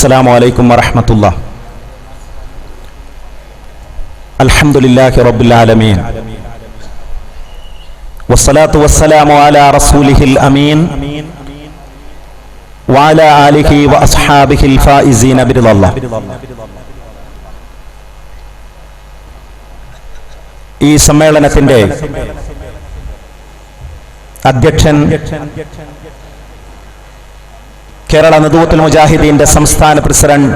السلام عليكم ورحمة الله الحمد لله رب العالمين والصلاة والسلام على رسوله الأمين وعلى آله وأصحابه الفائزين برضا الله ഈ സമ്മേളനത്തിന്റെ അധ്യക്ഷൻ കേരള നദൂത്തുൽ മുജാഹിദീന്റെ സംസ്ഥാന president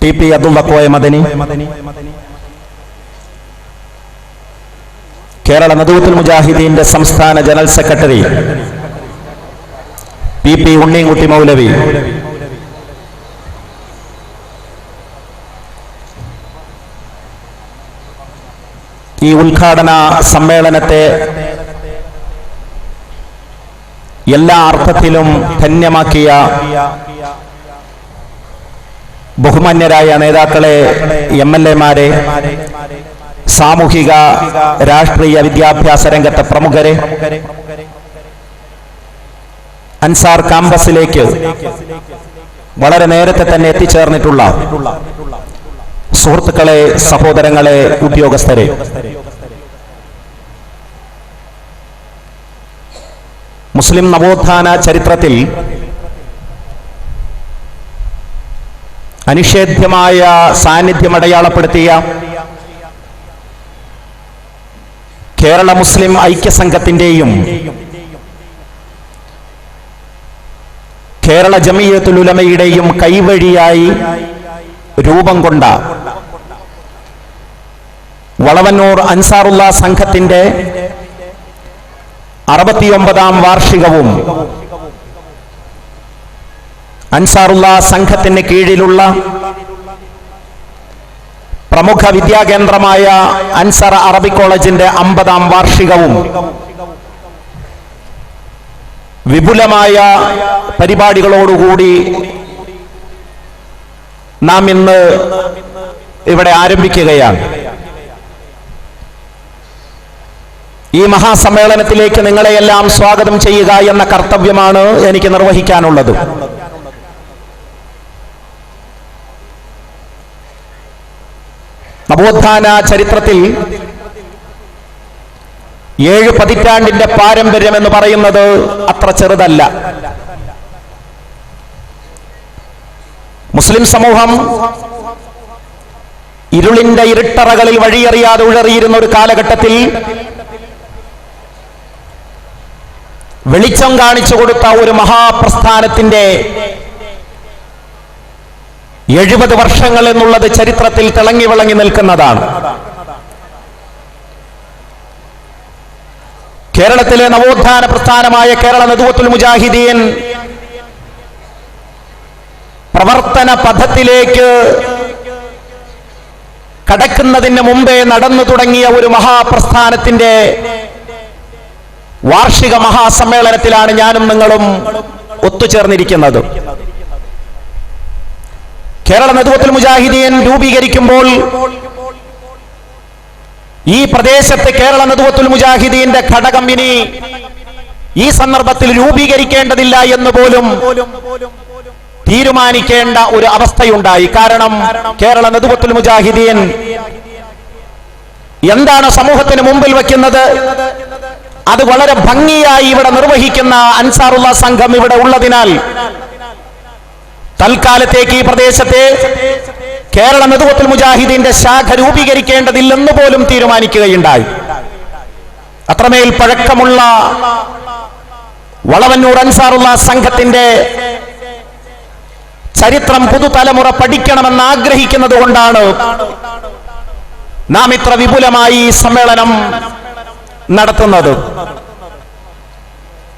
T P Abdullakoya Madani. Kerala Nadvathul മുജാഹിദീന്റെ സംസ്ഥാന general secretary P P Unninkutty Maulavi. ഈ ഉദ്ഘാടന സമ്മേളനത്തെ എല്ലാ അർത്ഥത്തിലും ധന്യമാക്കിയ ബഹുമാന്യരായ നേതാക്കളെ എം എൽ എമാരെ സാമൂഹിക രാഷ്ട്രീയ വിദ്യാഭ്യാസ രംഗത്തെ പ്രമുഖരെ അൻസാർ ക്യാമ്പസിലേക്ക് വളരെ നേരത്തെ തന്നെ എത്തിച്ചേർന്നിട്ടുള്ള സുഹൃത്തുക്കളെ സഹോദരങ്ങളെ ഉദ്യോഗസ്ഥരെ മുസ്ലിം നവോത്ഥാന ചരിത്രത്തിൽ അനിഷേധ്യമായ സാന്നിധ്യം അടയാളപ്പെടുത്തിയ കേരള മുസ്ലിം ഐക്യസംഘത്തിന്റെയും കേരള ജമീയത്തുലുലമയുടെയും കൈവഴിയായി രൂപം കൊണ്ട വളവന്നൂർ അൻസാറുള്ള സംഘത്തിന്റെ അറുപത്തിയൊമ്പതാം വാർഷികവും അൻസാറുള്ള സംഘത്തിന് കീഴിലുള്ള പ്രമുഖ വിദ്യാകേന്ദ്രമായ അൻസർ അറബി കോളേജിന്റെ അമ്പതാം വാർഷികവും വിപുലമായ പരിപാടികളോടുകൂടി നാം ഇന്ന് ഇവിടെ ആരംഭിക്കുകയാണ്. ഈ മഹാസമ്മേളനത്തിലേക്ക് നിങ്ങളെയെല്ലാം സ്വാഗതം ചെയ്യുക എന്ന കർത്തവ്യമാണ് എനിക്ക് നിർവഹിക്കാനുള്ളത്. നവോത്ഥാന ചരിത്രത്തിൽ ഏഴ് പതിറ്റാണ്ടിന്റെ പാരമ്പര്യം എന്ന് പറയുന്നത് അത്ര ചെറുതല്ല. മുസ്ലിം സമൂഹം ഇരുളിന്റെ ഇരുട്ടറകളിൽ വഴിയറിയാതെ ഉഴറിയിരുന്ന ഒരു കാലഘട്ടത്തിൽ വെളിച്ചം കാണിച്ചു കൊടുത്ത ഒരു മഹാപ്രസ്ഥാനത്തിന്റെ എഴുപത് വർഷങ്ങൾ എന്നുള്ളത് ചരിത്രത്തിൽ തിളങ്ങി വിളങ്ങി നിൽക്കുന്നതാണ്. കേരളത്തിലെ നവോത്ഥാന പ്രസ്ഥാനമായ കേരള നദുവത്തുൽ മുജാഹിദീൻ പ്രവർത്തന പഥത്തിലേക്ക് കടക്കുന്നതിന് മുമ്പേ നടന്നു തുടങ്ങിയ ഒരു മഹാപ്രസ്ഥാനത്തിന്റെ വാർഷിക മഹാസമ്മേളനത്തിലാണ് ഞാനും നിങ്ങളും ഒത്തുചേർന്നിരിക്കുന്നത്. കേരള നേതൃത്വത്തിൽ മുജാഹിദീൻ രൂപീകരിക്കുമ്പോൾ ഈ പ്രദേശത്ത് കേരള നദുവത്തുൽ മുജാഹിദീന്റെ ഘടകം ഇനി ഈ സന്ദർഭത്തിൽ രൂപീകരിക്കേണ്ടതില്ല എന്ന് പോലും തീരുമാനിക്കേണ്ട ഒരു അവസ്ഥയുണ്ടായി. കാരണം കേരള നദുവത്തുൽ മുജാഹിദീൻ എന്താണ് സമൂഹത്തിന് മുമ്പിൽ വയ്ക്കുന്നത് അത് വളരെ ഭംഗിയായി ഇവിടെ നിർവഹിക്കുന്ന അൻസാറുള്ള സംഘം ഇവിടെ ഉള്ളതിനാൽ തൽക്കാലത്തേക്ക് ഈ പ്രദേശത്തെ കേരള നദുവത്തുൽ മുജാഹിദീന്റെ ശാഖ രൂപീകരിക്കേണ്ടതില്ലെന്ന് പോലും തീരുമാനിക്കുകയുണ്ടായി. അത്രമേൽ പഴക്കമുള്ള വളവന്നൂർ അൻസാറുള്ള സംഘത്തിന്റെ ചരിത്രം പുതുതലമുറ പഠിക്കണമെന്ന് ആഗ്രഹിക്കുന്നത് കൊണ്ടാണ് നാം ഇത്ര വിപുലമായി സമ്മേളനം നടത്തുന്നത്.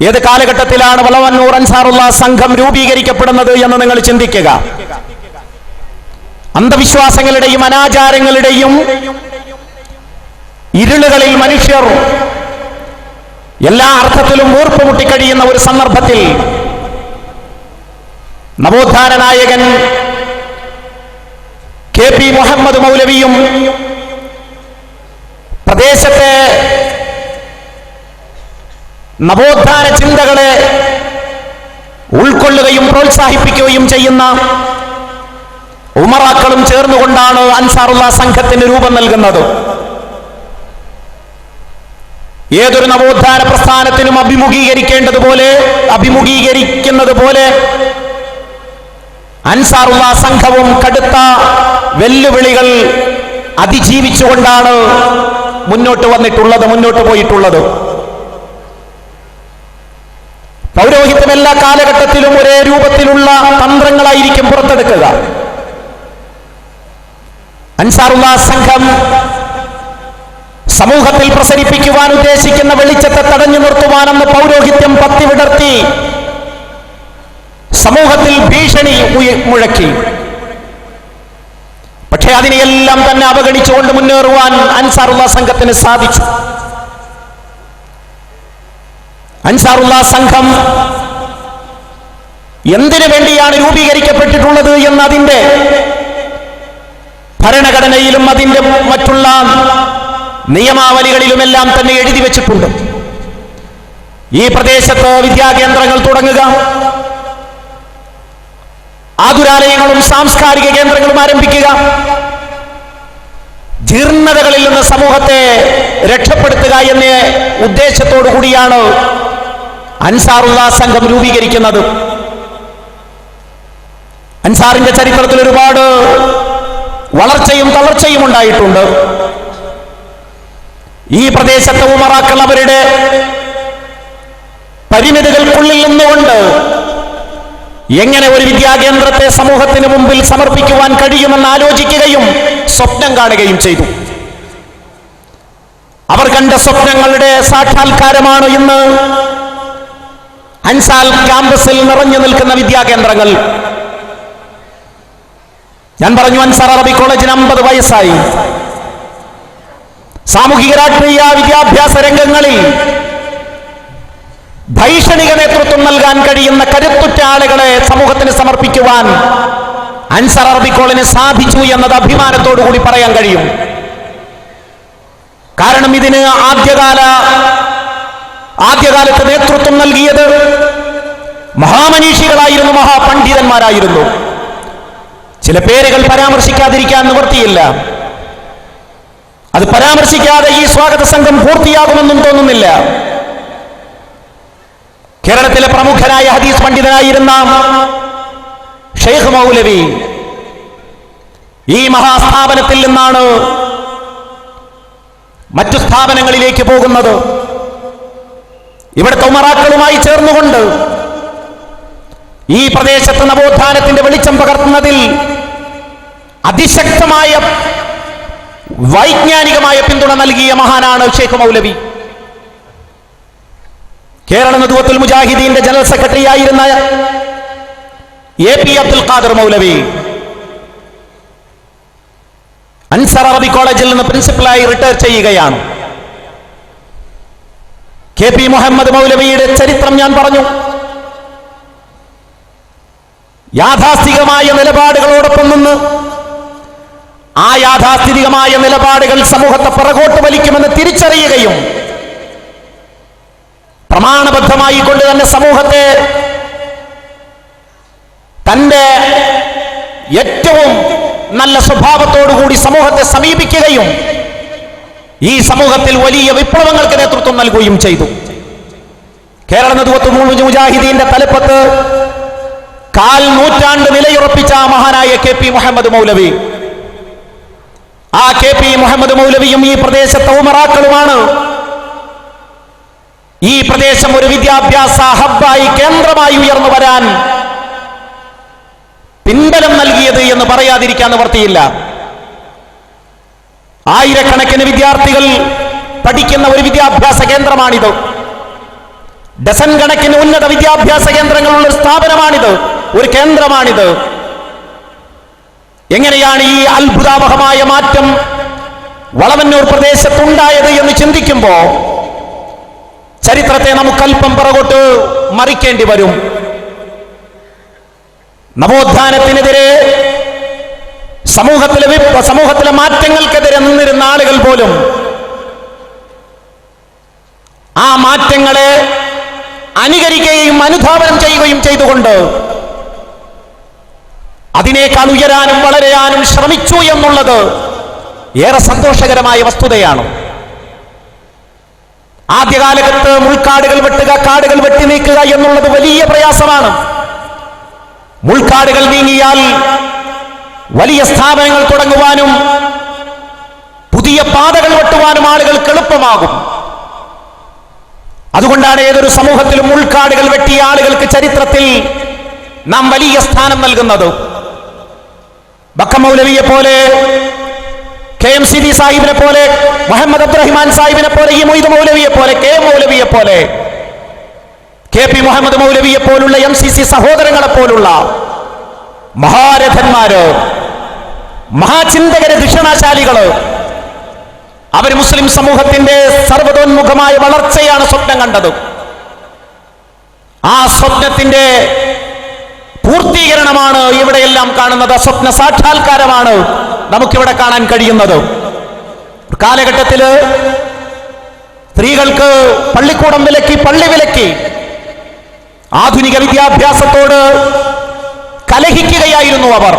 ഏത് കാലഘട്ടത്തിലാണ് വളവന്നൂർ അൻസാറുള്ള സംഘം രൂപീകരിക്കപ്പെടുന്നത് എന്ന് നിങ്ങൾ ചിന്തിക്കുക. അന്ധവിശ്വാസങ്ങളുടെയും അനാചാരങ്ങളുടെയും ഇരുളുകളിൽ മനുഷ്യർ എല്ലാ അർത്ഥത്തിലും വീർപ്പുമുട്ടിക്കഴിയുന്ന ഒരു സന്ദർഭത്തിൽ നവോത്ഥാന നായകൻ കെ പി മുഹമ്മദ് മൗലവിയും പ്രദേശത്തെ നവോത്ഥാന ചിന്തകളെ ഉൾക്കൊള്ളുകയും പ്രോത്സാഹിപ്പിക്കുകയും ചെയ്യുന്ന ഉമറാക്കളും ചേർന്നുകൊണ്ടാണ് അൻസാറുള്ള സംഘത്തിന് രൂപം നൽകുന്നത്. ഏതൊരു നവോത്ഥാന പ്രസ്ഥാനത്തിനും അഭിമുഖീകരിക്കേണ്ടതുപോലെ അഭിമുഖീകരിക്കുന്നത് പോലെ അൻസാറുള്ള സംഘവും കടുത്ത വെല്ലുവിളികൾ അതിജീവിച്ചുകൊണ്ടാണ് മുന്നോട്ട് വന്നിട്ടുള്ളത് മുന്നോട്ട് പോയിട്ടുള്ളത്. പൗരോഹിത്യം എല്ലാ കാലഘട്ടത്തിലും ഒരേ രൂപത്തിലുള്ള തന്ത്രങ്ങളായിരിക്കും പുറത്തെടുക്കുക. അൻസാറുള്ള സംഘം സമൂഹത്തിൽ പ്രസരിപ്പിക്കുവാൻ ഉദ്ദേശിക്കുന്ന വെളിച്ചത്തെ തടഞ്ഞു നിർത്തുവാനെന്ന് പൗരോഹിത്യം പത്തി വിടർത്തി. സമൂഹത്തിൽ ഭീഷണി മുഴക്കി. പക്ഷെ അതിനെയെല്ലാം തന്നെ അവഗണിച്ചുകൊണ്ട് മുന്നേറുവാൻ അൻസാറുള്ള സംഘത്തിന് സാധിച്ചു. അൻസാറുള്ള സംഘം എന്തിനു വേണ്ടിയാണ് രൂപീകരിക്കപ്പെട്ടിട്ടുള്ളത് എന്നതിന്റെ ഭരണഘടനയിലും അതിന്റെ മറ്റുള്ള നിയമാവലികളിലുമെല്ലാം തന്നെ എഴുതി വെച്ചിട്ടുണ്ട്. ഈ പ്രദേശത്ത് വിദ്യാകേന്ദ്രങ്ങൾ തുടങ്ങുക. ആതുരാലയങ്ങളും സാംസ്കാരിക കേന്ദ്രങ്ങളും ആരംഭിക്കുക. ജീർണതകളിൽ നിന്ന് സമൂഹത്തെ രക്ഷപ്പെടുത്തുക എന്ന ഉദ്ദേശത്തോടു കൂടിയാണ് അൻസാറുള്ള സംഘം രൂപീകരിക്കുന്നത്. അൻസാറിന്റെ ചരിത്രത്തിൽ ഒരുപാട് വളർച്ചയും തളർച്ചയും ഉണ്ടായിട്ടുണ്ട്. ഈ പ്രദേശത്തെ ഉമറാക്കൾ അവരുടെ പരിമിതികൾക്കുള്ളിൽ നിന്നുകൊണ്ട് എങ്ങനെ ഒരു വിദ്യാകേന്ദ്രത്തെ സമൂഹത്തിന് മുമ്പിൽ സമർപ്പിക്കുവാൻ കഴിയുമെന്ന് ആലോചിക്കുകയും സ്വപ്നം കാണുകയും ചെയ്തു. അവർ കണ്ട സ്വപ്നങ്ങളുടെ സാക്ഷാത്കാരമാണ് ഇന്ന് അൻസാൽ ക്യാമ്പസിൽ നിറഞ്ഞു നിൽക്കുന്ന വിദ്യാകേന്ദ്രങ്ങൾ. ഞാൻ പറഞ്ഞു അൻസാർ അറബി കോളേജിന് അമ്പത് വയസ്സായി. സാമൂഹിക രാഷ്ട്രീയ വിദ്യാഭ്യാസ രംഗങ്ങളിൽ ഭൈഷണിക നേതൃത്വം നൽകാൻ കഴിയുന്ന കരുത്തുറ്റ ആളുകളെ സമൂഹത്തിന് സമർപ്പിക്കുവാൻ അൻസർ അറബി കോളേജിന് സാധിച്ചു എന്നത് അഭിമാനത്തോടു കൂടി പറയാൻ കഴിയും. കാരണം ഇതിന് ആദ്യകാല ആദ്യകാലത്ത് നേതൃത്വം നൽകിയത് മഹാമനീഷികളായിരുന്നു മഹാപണ്ഡിതന്മാരായിരുന്നു. ചില പേരുകൾ പരാമർശിക്കാതിരിക്കാൻ നിവൃത്തിയില്ല. അത് പരാമർശിക്കാതെ ഈ സ്വാഗത സംഘം പൂർത്തിയാകുമെന്നും തോന്നുന്നില്ല. കേരളത്തിലെ പ്രമുഖനായ ഹദീസ് പണ്ഡിതനായിരുന്ന ഷെയ്ഖ് മൗലവി ഈ മഹാസ്ഥാപനത്തിൽ നിന്നാണ് മറ്റു സ്ഥാപനങ്ങളിലേക്ക് പോകുന്നത്. ഇവിടുത്തെ ഉമറാക്കളുമായി ചേർന്നുകൊണ്ട് ഈ പ്രദേശത്ത് നവോത്ഥാനത്തിന്റെ വെളിച്ചം പകർത്തുന്നതിൽ അതിശക്തമായ വൈജ്ഞാനികമായ പിന്തുണ നൽകിയ മഹാനാണ് ഷെയ്ഖ് മൗലവി. കേരള നദുവത്തുൽ മുജാഹിദീന്റെ ജനറൽ സെക്രട്ടറി ആയിരുന്ന എ പി അബ്ദുൽ ഖാദർ മൗലവി. അൻസർ അറബി കോളേജിൽ നിന്ന് പ്രിൻസിപ്പലായി റിട്ടയർ ചെയ്യുകയാണ്. കെ പി മുഹമ്മദ് മൗലവിയുടെ ചരിത്രം ഞാൻ പറഞ്ഞു. യാഥാസ്ഥികമായ നിലപാടുകളോടൊപ്പം നിന്ന് ആ യാഥാസ്ഥിതികമായ നിലപാടുകൾ സമൂഹത്തെ പിറകോട്ട് വലിക്കുമെന്ന് തിരിച്ചറിയുകയും പ്രമാണബദ്ധമായി കൊണ്ട് തന്നെ സമൂഹത്തെ തന്റെ ഏറ്റവും നല്ല സ്വഭാവത്തോടുകൂടി സമൂഹത്തെ സമീപിക്കുകയും ഈ സമൂഹത്തിൽ വലിയ വിപ്ലവങ്ങൾക്ക് നേതൃത്വം നൽകുകയും ചെയ്തു. കേരള നദുവത്ത് മുജാഹിദീന്റെ തലപ്പത്ത് കാൽ നൂറ്റാണ്ട് നിലയുറപ്പിച്ച മഹാനായ കെ പി മുഹമ്മദ് മൗലവി. ആ കെ പി മുഹമ്മദ് മൗലവിയും ഈ പ്രദേശത്തെ ഉമറാക്കളുമാണ്. ഈ പ്രദേശം ഒരു വിദ്യാഭ്യാസ ഹബ്ബായി കേന്ദ്രമായി ഉയർന്നു വരാൻ പിൻബലം നൽകിയത് എന്ന് പറയാതിരിക്കാൻ നിവർത്തിയില്ല. ആയിരക്കണക്കിന് വിദ്യാർത്ഥികൾ പഠിക്കുന്ന ഒരു വിദ്യാഭ്യാസ കേന്ദ്രമാണിത്. ഡസൻ കണക്കിന് ഉന്നത വിദ്യാഭ്യാസ കേന്ദ്രങ്ങളുള്ള ഒരു സ്ഥാപനമാണിത്. ഒരു കേന്ദ്രമാണിത്. എങ്ങനെയാണ് ഈ അത്ഭുതാവഹമായ മാറ്റം വളവന്നൂർ പ്രദേശത്തുണ്ടായത് എന്ന് ചിന്തിക്കുമ്പോ ചരിത്രത്തെ നമുക്ക് അല്പം പിറകോട്ട് മറിക്കേണ്ടി വരും. നവോത്ഥാനത്തിനെതിരെ സമൂഹത്തിലെ സമൂഹത്തിലെ മാറ്റങ്ങൾക്കെതിരെ നിന്നിരുന്ന ആളുകൾ പോലും ആ മാറ്റങ്ങളെ അനുകരിക്കുകയും അനുധാപനം ചെയ്യുകയും ചെയ്തുകൊണ്ട് അതിനേക്കാൾ ഉയരാനും വളരെയാനും ശ്രമിച്ചു എന്നുള്ളത് ഏറെ സന്തോഷകരമായ വസ്തുതയാണ്. ആദ്യകാലത്ത് മുൾക്കാടുകൾ വെട്ടുക കാടുകൾ വെട്ടി നീക്കുക എന്നുള്ളത് വലിയ പ്രയാസമാണ്. മുൾക്കാടുകൾ നീങ്ങിയാൽ വലിയ സ്ഥാപനങ്ങൾ തുടങ്ങുവാനും പുതിയ പാതകൾ വെട്ടുവാനും ആളുകൾക്ക് എളുപ്പമാകും. അതുകൊണ്ടാണ് ഏതൊരു സമൂഹത്തിലും ഉൾക്കാടുകൾ വെട്ടിയ ആളുകൾക്ക് ചരിത്രത്തിൽ നാം വലിയ സ്ഥാനം നൽകുന്നത്. ബക്കമൗലവിയെ പോലെ കെ എം സി ഡി സാഹിബിനെ പോലെ മുഹമ്മദ് അബ്ദുറഹിമാൻ സാഹിബിനെ പോലെ ഈ മൊയ്ത് മൗലവിയെ പോലെ കെ മൗലവിയെ പോലെ കെ പി മുഹമ്മദ് മൗലവിയെ പോലുള്ള എം സി സി സഹോദരങ്ങളെ പോലുള്ള മഹാരഥന്മാര് മഹാചിന്തകര് ധിഷണാശാലികൾ അവർ മുസ്ലിം സമൂഹത്തിന്റെ സർവതോന്മുഖമായ വളർച്ചയാണ് സ്വപ്നം കണ്ടത്. ആ സ്വപ്നത്തിന്റെ പൂർത്തീകരണമാണ് ഇവിടെയെല്ലാം കാണുന്നത്. സ്വപ്ന സാക്ഷാത്കാരമാണ് നമുക്കിവിടെ കാണാൻ കഴിയുന്നത്. കാലഘട്ടത്തിൽ സ്ത്രീകൾക്ക് പള്ളിക്കൂടം വിലക്കി പള്ളി വിലക്കി ആധുനിക വിദ്യാഭ്യാസത്തോട് കലഹിക്കുകയായിരുന്നു അവർ.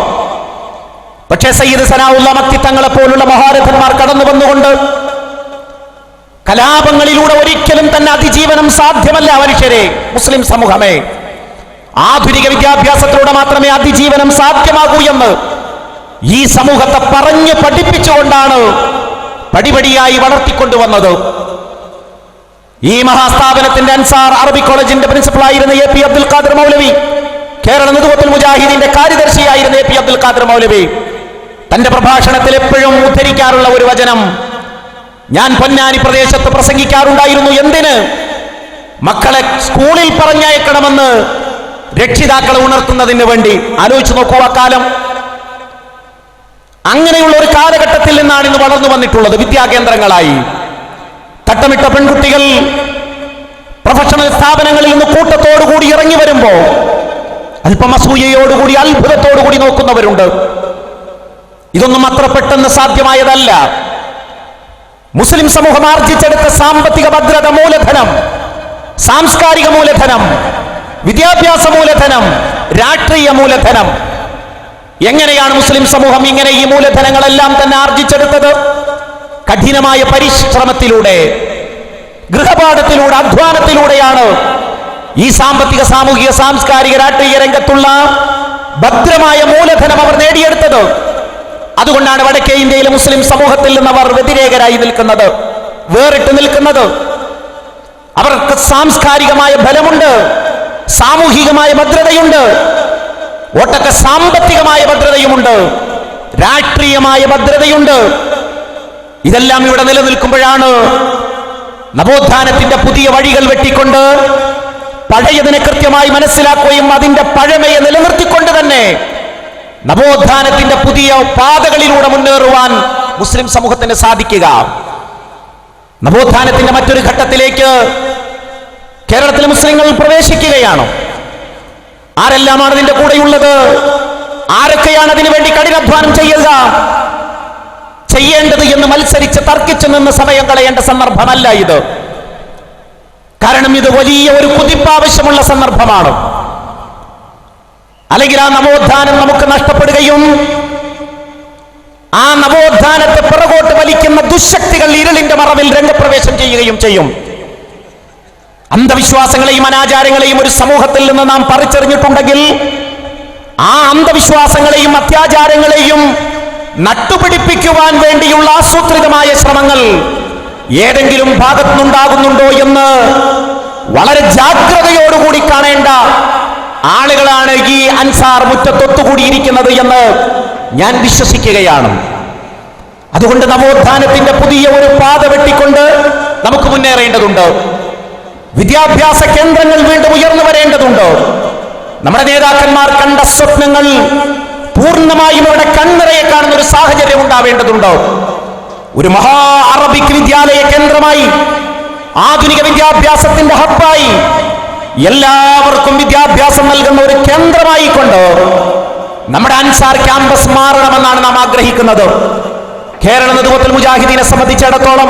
പക്ഷേ സയ്യിദ് സനാഉല്ല മക്തി തങ്ങളെ പോലുള്ള മഹാരഥന്മാർ കടന്നു വന്നുകൊണ്ട് കലാപങ്ങളിലൂടെ ഒരിക്കലും തന്നെ അതിജീവനം സാധ്യമല്ല മനുഷ്യരെ മുസ്ലിം സമൂഹമേ. ആധുനിക വിദ്യാഭ്യാസത്തിലൂടെ മാത്രമേ അതിജീവനം സാധ്യമാകൂ എന്ന് ഈ സമൂഹത്തെ പറഞ്ഞു പഠിപ്പിച്ചുകൊണ്ടാണ് പടിപടിയായി വളർത്തിക്കൊണ്ടുവന്നത്. ഈ മഹാസ്ഥാപനത്തിന്റെ അൻസാർ അറബി കോളേജിന്റെ പ്രിൻസിപ്പൾ ആയിരുന്ന എ പി അബ്ദുൽ ഖാദർ മൗലവി കേരള നിതുപത്തിൽ മുജാഹിദിന്റെ കാര്യദർശിയായിരുന്ന എ പി അബ്ദുൽ ഖാദർ മൗലവി. തന്റെ പ്രഭാഷണത്തിൽ എപ്പോഴും ഉദ്ധരിക്കാറുള്ള ഒരു വചനം ഞാൻ പൊന്നാനി പ്രദേശത്ത് പ്രസംഗിക്കാറുണ്ടായിരുന്നു എന്തിന്? മക്കളെ സ്കൂളിൽ പറഞ്ഞയക്കണമെന്ന് രക്ഷിതാക്കളെ ഉണർത്തുന്നതിന് വേണ്ടി. ആലോചിച്ചു നോക്കൂ കാലം. അങ്ങനെയുള്ള ഒരു കാലഘട്ടത്തിൽ നിന്നാണ് ഇന്ന് വളർന്നു വന്നിട്ടുള്ളത് വിദ്യാകേന്ദ്രങ്ങളായി. തട്ടമിട്ട പെൺകുട്ടികൾ പ്രൊഫഷണൽ സ്ഥാപനങ്ങളിൽ നിന്ന് കൂട്ടത്തോടു കൂടി ഇറങ്ങി വരുമ്പോ അല്പം അസൂയയോടുകൂടി അത്ഭുതത്തോടുകൂടി നോക്കുന്നവരുണ്ട്. ഇതൊന്നും അത്ര പെട്ടെന്ന് സാധ്യമായതല്ല. മുസ്ലിം സമൂഹം ആർജിച്ചെടുത്ത സാമ്പത്തിക ഭദ്രത മൂലധനം സാംസ്കാരിക മൂലധനം വിദ്യാഭ്യാസ മൂലധനം രാഷ്ട്രീയ മൂലധനം. എങ്ങനെയാണ് മുസ്ലിം സമൂഹം ഇങ്ങനെ ഈ മൂലധനങ്ങളെല്ലാം തന്നെ ആർജിച്ചെടുത്തത്? കഠിനമായ പരിശ്രമത്തിലൂടെ ഗൃഹപാഠത്തിലൂടെ അധ്വാനത്തിലൂടെയാണ് ഈ സാമ്പത്തിക സാമൂഹിക സാംസ്കാരിക രാഷ്ട്രീയ രംഗത്തുള്ള ഭദ്രമായ മൂലധനം അവർ നേടിയെടുത്തത്. അതുകൊണ്ടാണ് വടക്കേ ഇന്ത്യയിലെ മുസ്ലിം സമൂഹത്തിൽ നിന്ന് അവർ വ്യതിരേകരായി നിൽക്കുന്നത് വേറിട്ട് നിൽക്കുന്നത്. അവർക്ക് സാംസ്കാരികമായ ബലമുണ്ട് സാമൂഹികമായ ഭദ്രതയുണ്ട് ഒട്ടൊക്കെ സാമ്പത്തികമായ ഭദ്രതയുമുണ്ട് രാഷ്ട്രീയമായ ഭദ്രതയുണ്ട്. ഇതെല്ലാം ഇവിടെ നിലനിൽക്കുമ്പോഴാണ് നവോത്ഥാനത്തിന്റെ പുതിയ വഴികൾ വെട്ടിക്കൊണ്ട് പഴയതിനെ കൃത്യമായി മനസ്സിലാക്കുകയും അതിന്റെ പഴമയെ നിലനിർത്തിക്കൊണ്ട് തന്നെ നവോത്ഥാനത്തിന്റെ പുതിയ പാതകളിലൂടെ മുന്നേറുവാൻ മുസ്ലിം സമൂഹത്തിന് സാധിക്കുക. നവോത്ഥാനത്തിന്റെ മറ്റൊരു ഘട്ടത്തിലേക്ക് കേരളത്തിലെ മുസ്ലിങ്ങൾ പ്രവേശിക്കുകയാണ്. ആരെല്ലാമാണ് ഇതിന്റെ കൂടെയുള്ളത്? ആരൊക്കെയാണ് അതിനു വേണ്ടി കഠിനാധ്വാനം ചെയ്യുക? ചെയ്യേണ്ടത് എന്ന് മത്സരിച്ച് തർക്കിച്ചു നിന്ന് സമയം കളയേണ്ട സന്ദർഭമല്ല ഇത്. കാരണം ഇത് വലിയ ഒരു കുതിപ്പാവശ്യമുള്ള സന്ദർഭമാണ്. അല്ലെങ്കിൽ ആ നവോത്ഥാനം നമുക്ക് നഷ്ടപ്പെടുകയും ആ നവോത്ഥാനത്തെ പിറകോട്ട് വലിക്കുന്ന ദുശക്തികൾ ഇരുളിന്റെ മറവിൽ രംഗപ്രവേശം ചെയ്യുകയും ചെയ്യും. അന്ധവിശ്വാസങ്ങളെയും അനാചാരങ്ങളെയും ഒരു സമൂഹത്തിൽ നിന്ന് നാം പറിച്ചെറിഞ്ഞിട്ടുണ്ടെങ്കിൽ ആ അന്ധവിശ്വാസങ്ങളെയും അത്യാചാരങ്ങളെയും നട്ടുപിടിപ്പിക്കുവാൻ വേണ്ടിയുള്ള ആസൂത്രിതമായ ശ്രമങ്ങൾ ഏതെങ്കിലും ഭാഗത്തുനിന്നുണ്ടാകുന്നുണ്ടോ എന്ന് വളരെ ജാഗ്രതയോടുകൂടി കാണേണ്ട ആളുകളാണ് ഈ അൻസാർ മുറ്റത്തൊത്തുകൂടിയിരിക്കുന്നത് എന്ന് ഞാൻ വിശ്വസിക്കുകയാണ്. അതുകൊണ്ട് നവോത്ഥാനത്തിന്റെ പുതിയ ഒരു പാത വെട്ടിക്കൊണ്ട് നമുക്ക് മുന്നേറേണ്ടതുണ്ട്. വിദ്യാഭ്യാസ കേന്ദ്രങ്ങൾ വീണ്ടും ഉയർന്നു വരേണ്ടതുണ്ട്. നമ്മുടെ നേതാക്കന്മാർ കണ്ട സ്വപ്നങ്ങൾ പൂർണമായും ഇവിടെ കൺനിറയെ കാണുന്ന ഒരു സാഹചര്യം ഉണ്ടാവേണ്ടതുണ്ട്. ഒരു മഹാ അറബിക് വിദ്യാലയ കേന്ദ്രമായി ആധുനിക വിദ്യാഭ്യാസത്തിന്റെ ഹബ്ബായി എല്ലാവർക്കും വിദ്യാഭ്യാസം നൽകുന്ന ഒരു കേന്ദ്രമായി കൊണ്ട് നമ്മുടെ അൻസാർ ക്യാമ്പസ് മാറണമെന്നാണ് നാം ആഗ്രഹിക്കുന്നത്. കേരള നേതൃത്വത്തിൽ മുജാഹിദീനെ സംബന്ധിച്ചിടത്തോളം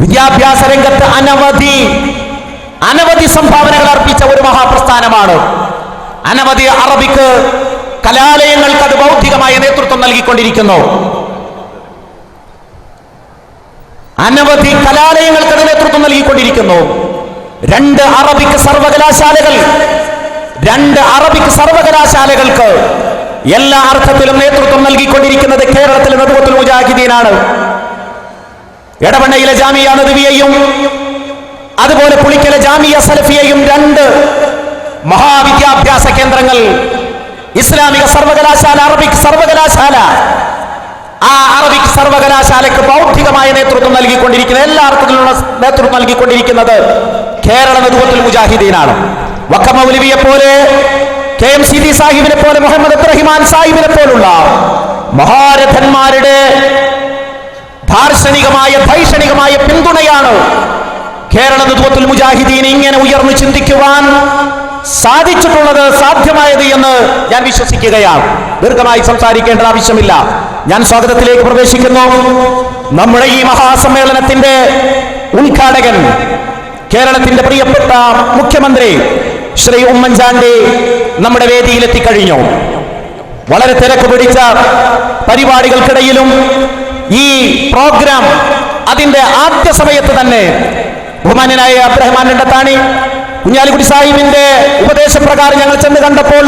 വിദ്യാഭ്യാസ രംഗത്ത് അനവധി അനവധി സംഭാവനകൾ അർപ്പിച്ച ഒരു മഹാപ്രസ്ഥാനമാണ്. അനവധി അറബിക്ക് കലാലയങ്ങൾക്ക് അത് ബൗദ്ധികമായ നേതൃത്വം നൽകിക്കൊണ്ടിരിക്കുന്നു. അനവധി കലാലയങ്ങൾക്ക് നേതൃത്വം നൽകിക്കൊണ്ടിരിക്കുന്നു. രണ്ട് അറബിക് സർവകലാശാലകൾ രണ്ട് അറബിക് സർവകലാശാലകൾക്ക് എല്ലാ അർത്ഥത്തിലും നേതൃത്വം നൽകിക്കൊണ്ടിരിക്കുന്നത് കേരളത്തിലെ നദുവത്തുൽ മുജാഹിദീനാണ്. എടവണ്ണയിലെ ജാമിയ നദുവിയെയും അതുപോലെ പുളിക്കലെ ജാമിയ സലഫിയെയും രണ്ട് മഹാവിദ്യാഭ്യാസ കേന്ദ്രങ്ങൾ ഇസ്ലാമിക സർവകലാശാല അറബിക് സർവകലാശാല ആ അറബിക് സർവകലാശാലയ്ക്ക് ബൗദ്ധികമായ നേതൃത്വം നൽകിക്കൊണ്ടിരിക്കുന്ന എല്ലാ അർത്ഥത്തിലുള്ള നേതൃത്വം നൽകിക്കൊണ്ടിരിക്കുന്നത് കേരള നദുവത്തുൽ മുജാഹിദീനാണ്. വക്കമൗലിയെ പോലെ കെ എം സി ഡി സാഹിബിനെ പോലെ മുഹമ്മദ് അബ്രഹിമാൻ സാഹിബിനെ പോലുള്ള മഹാരഥന്മാരുടെ ദാർശനികമായ ധൈഷണികമായ പിന്തുണയാണ് കേരള നദുവത്തുൽ മുജാഹിദീൻ ഇങ്ങനെ ഉയർന്നു ചിന്തിക്കുവാൻ സാധിച്ചിട്ടുള്ളത് സാധ്യമായത് എന്ന് ഞാൻ വിശ്വസിക്കുകയാണ്. ദീർഘമായി സംസാരിക്കേണ്ട ആവശ്യമില്ല. ഞാൻ സ്വാഗതത്തിലേക്ക് പ്രവേശിക്കുന്നു. നമ്മുടെ ഈ മഹാസമ്മേളനത്തിന്റെ ഉദ്ഘാടകൻ കേരളത്തിന്റെ പ്രിയപ്പെട്ട മുഖ്യമന്ത്രി ശ്രീ ഉമ്മൻചാണ്ടി നമ്മുടെ വേദിയിലെത്തിക്കഴിഞ്ഞു. വളരെ തിരക്ക് പിടിച്ച പരിപാടികൾക്കിടയിലും ഈ പ്രോഗ്രാം അതിന്റെ ആദ്യ സമയത്ത് തന്നെ ബഹുമാന്യനായ അബ്രഹ്മാൻ രണ്ടത്താണി കുഞ്ഞാലിക്കുടി സാഹിബിന്റെ ഉപദേശപ്രകാരം ഞങ്ങൾ ചെന്ന് കണ്ടപ്പോൾ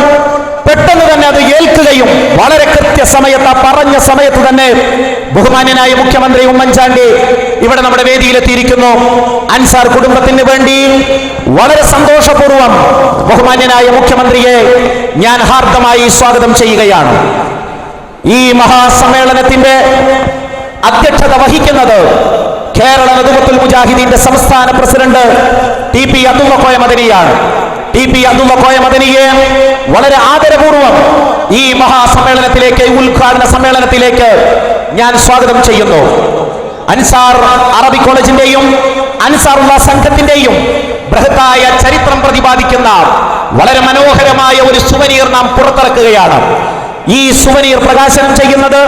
പെട്ടെന്ന് തന്നെ അത് ഏൽക്കുകയും വളരെ കൃത്യസമയത്ത് ആ പറഞ്ഞ സമയത്ത് തന്നെ ബഹുമാന്യനായ മുഖ്യമന്ത്രി ഉമ്മൻചാണ്ടി ഇവിടെ നമ്മുടെ വേദിയിലെത്തിയിരിക്കുന്നു. അൻസാർ കുടുംബത്തിന് വേണ്ടി വളരെ സന്തോഷപൂർവം ബഹുമാന്യനായ മുഖ്യമന്ത്രിയെ ഞാൻ ഹാർദമായി സ്വാഗതം ചെയ്യുകയാണ്. ഈ മഹാസമ്മേളനത്തിന്റെ അധ്യക്ഷത വഹിക്കുന്നത് കേരള നദുബത്തുൽ മുജാഹിദീന്റെ സംസ്ഥാന president T P Abdulla Koya മദനിയാണ് T P Abdulla Koya മദനിയെ വളരെ ആദരപൂർവം ഈ മഹാസമ്മേളനത്തിലേക്ക് ഉദ്ഘാടന സമ്മേളനത്തിലേക്ക് ഞാൻ സ്വാഗതം ചെയ്യുന്നു. അൻസാർ അറബി കോളേജിന്റെയും അൻസാറുള്ള സംഘത്തിന്റെയും ബൃഹത്തായ ചരിത്രം പ്രതിപാദിക്കുന്ന വളരെ മനോഹരമായ ഒരു സുവനീർ നാം പുറത്തിറക്കുകയാണ്. ഈ സുവനീർ പ്രകാശനം ചെയ്യുന്നത്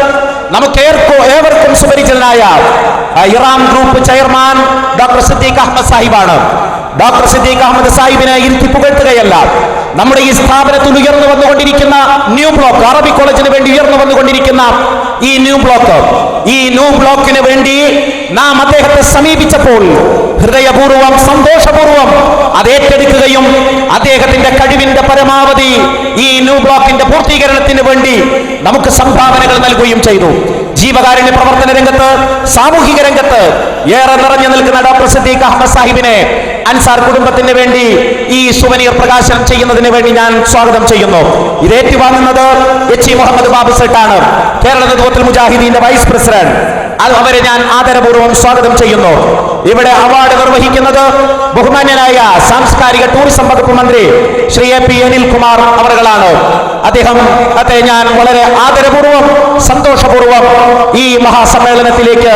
നമുക്ക് ഏവർക്കും സുപരിചിതനായ Eram group chairman doctor Siddique Ahmed സാഹിബാണ്. Doctor Siddique Ahmed സാഹിബിനെ ഇരുത്തി പുകഴ്ത്തുകയല്ല. നമ്മുടെ ഈ സ്ഥാപനത്തിൽ ഉയർന്നു വന്നുകൊണ്ടിരിക്കുന്ന ന്യൂ ബ്ലോക്ക് അറബി കോളേജിന് വേണ്ടി ഉയർന്നു വന്നുകൊണ്ടിരിക്കുന്ന ഈ ന്യൂ ബ്ലോക്ക് ഈ ന്യൂ ബ്ലോക്കിന് വേണ്ടി നാം അദ്ദേഹത്തെ സമീപിച്ചപ്പോൾ ഹൃദയപൂർവം സന്തോഷപൂർവം അത് ഏറ്റെടുക്കുകയും അദ്ദേഹത്തിന്റെ കഴിവിന്റെ പരമാവധി ഈ ന്യൂ ബ്ലോക്കിന്റെ പൂർത്തീകരണത്തിന് വേണ്ടി നമുക്ക് സംഭാവനകൾ നൽകുകയും ചെയ്തു. ജീവകാരുണ്യ പ്രവർത്തന രംഗത്ത് സാമൂഹിക രംഗത്ത് ഏറെ നിറഞ്ഞു നിൽക്കുന്ന ഡോക്ടർ സിദ്ദീഖ് അഹമ്മദ് സാഹിബിനെ അൻസാർ കുടുംബത്തിന് വേണ്ടി ഈ സുവനീർ പ്രകാശനം ചെയ്യുന്നതിന് വേണ്ടി ഞാൻ സ്വാഗതം ചെയ്യുന്നു. ഇത് ഏറ്റുവാങ്ങുന്നത് എച്ച് മുഹമ്മദ് ബാബു സെട്ടാണ് കേരള നേതൃത്വത്തിൽ മുജാഹിദീന്റെ വൈസ് പ്രസിഡന്റ്. അത് അവരെ ഞാൻ ആദരപൂർവം സ്വാഗതം ചെയ്യുന്നു. ഇവിടെ അവാർഡ് നിർവഹിക്കുന്നത് ബഹുമാന്യനായ സാംസ്കാരിക ടൂറിസം വകുപ്പ് മന്ത്രി ശ്രീ എ പി അനിൽകുമാർ അവറുകളാണ്. അദ്ദേഹം അതെ ഞാൻ വളരെ ആദരപൂർവം സന്തോഷപൂർവം ഈ മഹാസമ്മേളനത്തിലേക്ക്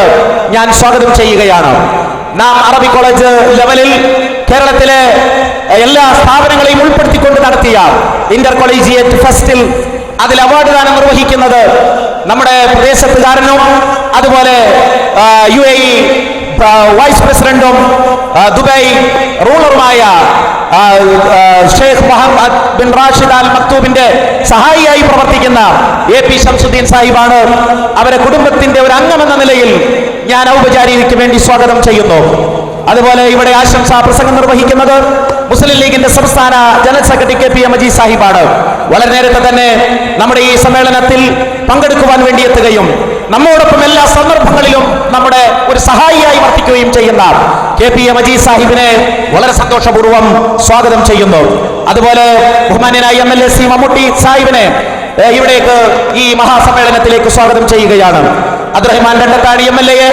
ഞാൻ സ്വാഗതം ചെയ്യുകയാണ്. നാം അറബി കോളേജ് ലെവലിൽ കേരളത്തിലെ എല്ലാ സ്ഥാപനങ്ങളെയും ഉൾപ്പെടുത്തിക്കൊണ്ട് നടത്തിയ ഇന്റർ കോളേജിയേറ്റ് ഫെസ്റ്റിൽ അതിൽ അവാർഡ് ദാനം നിർവഹിക്കുന്നത് നമ്മുടെ പ്രദേശത്തുകാരനും അതുപോലെ യു എ വൈസ് പ്രസിഡന്റും Dubai റൂളറുമായ Sheikh Mohammed bin Rashid Al മക്തൂബിന്റെ സഹായിയായി പ്രവർത്തിക്കുന്ന എ പി ശംസുദ്ദീൻ സാഹിബാണ്. അവരെ കുടുംബത്തിന്റെ ഒരു അംഗമെന്ന നിലയിൽ ഞാൻ ഔപചാരികയ്ക്ക് വേണ്ടി സ്വാഗതം ചെയ്യുന്നു. അതുപോലെ ഇവിടെ ആശംസാ പ്രസംഗം നിർവഹിക്കുന്നത് മുസ്ലിം ലീഗിന്റെ സംസ്ഥാന general secretary K P M Aji സാഹിബാണ്. വളരെ നേരത്തെ തന്നെ നമ്മുടെ ഈ സമ്മേളനത്തിൽ പങ്കെടുക്കുവാൻ വേണ്ടി എത്തുകയും നമ്മോടൊപ്പം എല്ലാ സന്ദർഭങ്ങളിലും നമ്മുടെ ഒരു സഹായിയായി വർത്തിക്കുകയും ചെയ്യുന്ന കെ പി എ മജീദ് സാഹിബിനെ വളരെ സന്തോഷപൂർവം സ്വാഗതം ചെയ്യുന്നു. അതുപോലെ ബഹുമാന്യനായ M L A C Mammootty സാഹിബിനെ ഇവിടേക്ക് ഈ മഹാസമ്മേളനത്തിലേക്ക് സ്വാഗതം ചെയ്യുകയാണ്. അബ്ദുറഹിമാൻ രണ്ടത്താണി എം എൽ എയെ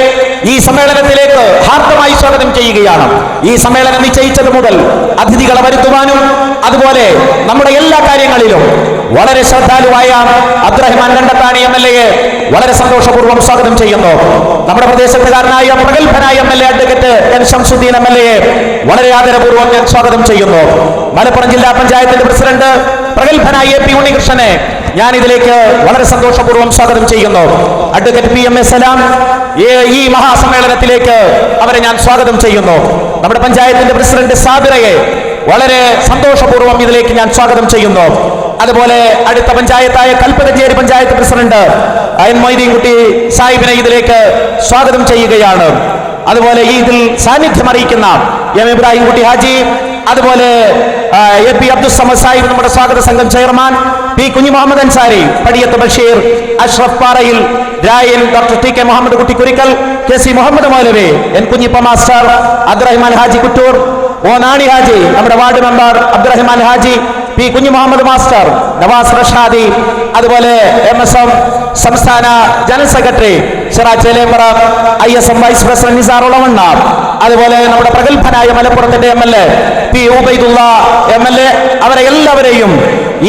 ഈ സമ്മേളനത്തിലേക്ക് ഹാർദമായി സ്വാഗതം ചെയ്യുകയാണ്. ഈ സമ്മേളനം നിശ്ചയിച്ചത് മുതൽ അതിഥികളെ വരുത്തുവാനും അതുപോലെ നമ്മുടെ എല്ലാ കാര്യങ്ങളിലും വളരെ ശ്രദ്ധാലുവായ അബ്ദുറഹ്മാൻ കണ്ടത്താണി എം എൽ എയെ വളരെ സന്തോഷപൂർവം സ്വാഗതം ചെയ്യുന്നു. നമ്മുടെ പ്രദേശത്തുകാരനായ പ്രഗത്ഭനായ M L A advocate N Shamsuddin M L എയെ വളരെ ആദരപൂർവം ഞാൻ സ്വാഗതം ചെയ്യുന്നു. മലപ്പുറം ജില്ലാ പഞ്ചായത്തിന്റെ പ്രസിഡന്റ് പ്രഗത്ഭനായ എ പി ഉണ്ണികൃഷ്ണനെ ഞാൻ ഇതിലേക്ക് വളരെ സന്തോഷപൂർവം സ്വാഗതം ചെയ്യുന്നു. Advocate P M S Salam ഈ- മഹാസമ്മേളനത്തിലേക്ക് അവരെ ഞാൻ സ്വാഗതം ചെയ്യുന്നു. നമ്മുടെ പഞ്ചായത്തിന്റെ പ്രസിഡന്റ് സാബിറയെ വളരെ സന്തോഷപൂർവം ഇതിലേക്ക് ഞാൻ സ്വാഗതം ചെയ്യുന്നു. അതുപോലെ അടുത്ത പഞ്ചായത്തായ കൽപ്പകഞ്ചേരി പഞ്ചായത്ത് പ്രസിഡന്റ് അയൻ മൊയ്തീൻകുട്ടി സാഹിബിനെ ഇതിലേക്ക് സ്വാഗതം ചെയ്യുകയാണ്. അതുപോലെ ഇതിൽ സാന്നിധ്യം അറിയിക്കുന്ന എം ഇബ്രാഹിം കുട്ടി ഹാജി അതുപോലെ എ പി അബ്ദുൽ സമദ് സാഹിബ് നമ്മുടെ സ്വാഗത സംഘം ചെയർമാൻ പി കുഞ്ഞു Muhammad Ansari Padiyath Basheer Ashraf Parayil രായൽ doctor T K Muhammad Kutty Kurikkal K C Muhammad Moulavi N Kunjippa master Abdurahman Haji Kuttur O Nani Haji നമ്മുടെ ward member Abdurahman Haji P Kunju Muhammad master Nawas Rashadi അതുപോലെ M S M സംസ്ഥാന general secretary Siraj I S M vice president Nisar Ulavanna അതുപോലെ നമ്മുടെ പ്രഗത്ഭനായ മലപ്പുറത്തിന്റെ M L A P Ubaidullah M L A അവരെ എല്ലാവരെയും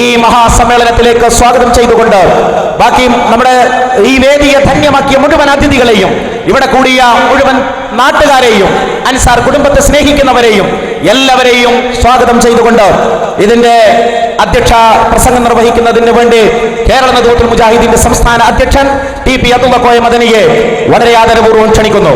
ഈ മഹാസമ്മേളനത്തിലേക്ക് സ്വാഗതം ചെയ്തുകൊണ്ട് ബാക്കി നമ്മുടെ ഈ വേദിയെ ധന്യമാക്കിയ മുഴുവൻ അതിഥികളെയും ഇവിടെ കൂടിയ മുഴുവൻ നാട്ടുകാരെയും അൻസാർ കുടുംബത്തെ സ്നേഹിക്കുന്നവരെയും എല്ലാവരെയും സ്വാഗതം ചെയ്തുകൊണ്ട് ഇതിന്റെ അധ്യക്ഷ പ്രസംഗം നിർവഹിക്കുന്നതിന് വേണ്ടി കേരള നദൂത്തുൽ മുജാഹിദിന്റെ സംസ്ഥാന അധ്യക്ഷൻ ടി പി അബ്ദുള്ള കോയ മദനിയെ വളരെ ആദരപൂർവം ക്ഷണിക്കുന്നു.